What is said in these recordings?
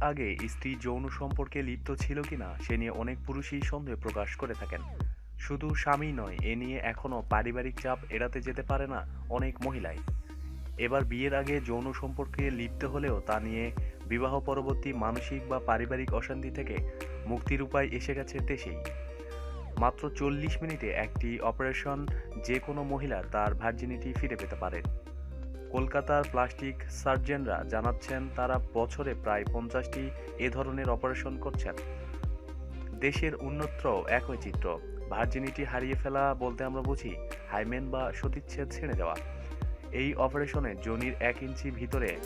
আগে স্ত্রী যৌন সম্পর্কে লিপ্ত ছিল কিনা, সে নিয়ে অনেক পুরুষই সন্দেহ প্রকাশ করে থাকেন। শুধু স্বামী নয়, এ নিয়ে এখনও পারিবারিক চাপ এড়াতে যেতে পারে না অনেক মহিলাই। এবার বিয়ের আগে যৌন সম্পর্কে লিপ্ত হলেও তা নিয়ে বিবাহ পরবর্তী মানসিক বা পারিবারিক অশান্তি থেকে মুক্তির উপায় এসে গেছে দেশেই। মাত্র চল্লিশ মিনিটে একটি অপারেশন যে কোনো মহিলা তার ভার্জিনিটি ফিরে পেতে পারেন কলকাতার প্লাস্টিক সার্জনরা জানাচ্ছেন তারা বছরে প্রায় পঞ্চাশটি এ ধরনের অপারেশন করছেন। দেশের অন্যত্র একই চিত্র। ভার্জিনিটি হারিয়ে ফেলা বলতে আমরা বুঝি, হাইমেন বা সতীচ্ছেদ ছেড়ে দেওয়া। এই অপারেশনে জনির এক ইঞ্চি ভিতরে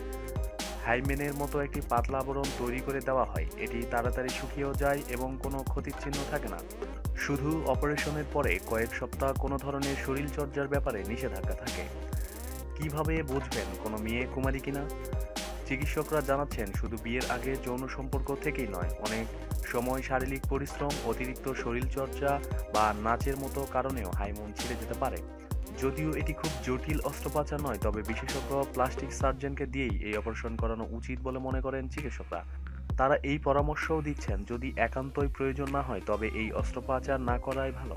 হাইমেনের মতো একটি পাতলা আবরণ তৈরি করে দেওয়া হয়। এটি তাড়াতাড়ি শুকিয়েও যায় এবং কোনো ক্ষতির চিহ্ন থাকে না। শুধু অপারেশনের পরে কয়েক সপ্তাহ কোনো ধরনের শরীরচর্চার ব্যাপারে নিষেধাজ্ঞা থাকে। কীভাবে বুঝবেন কোনো মেয়ে কুমারী কিনা? চিকিৎসকরা জানাচ্ছেন, শুধু বিয়ের আগে যৌন সম্পর্ক থেকেই নয়, অনেক সময় শারীরিক পরিশ্রম, অতিরিক্ত শরীরচর্চা বা নাচের মতো কারণেও হাইমন ছিঁড়ে যেতে পারে। যদিও এটি খুব জটিল অস্ত্রোপচার নয়, তবে বিশেষজ্ঞ প্লাস্টিক সার্জনকে দিয়েই এই অপারেশন করানো উচিত বলে মনে করেন চিকিৎসকরা। তারা এই পরামর্শও দিচ্ছেন, যদি একান্তই প্রয়োজন না হয়, তবে এই অস্ত্রোপচার না করাই ভালো।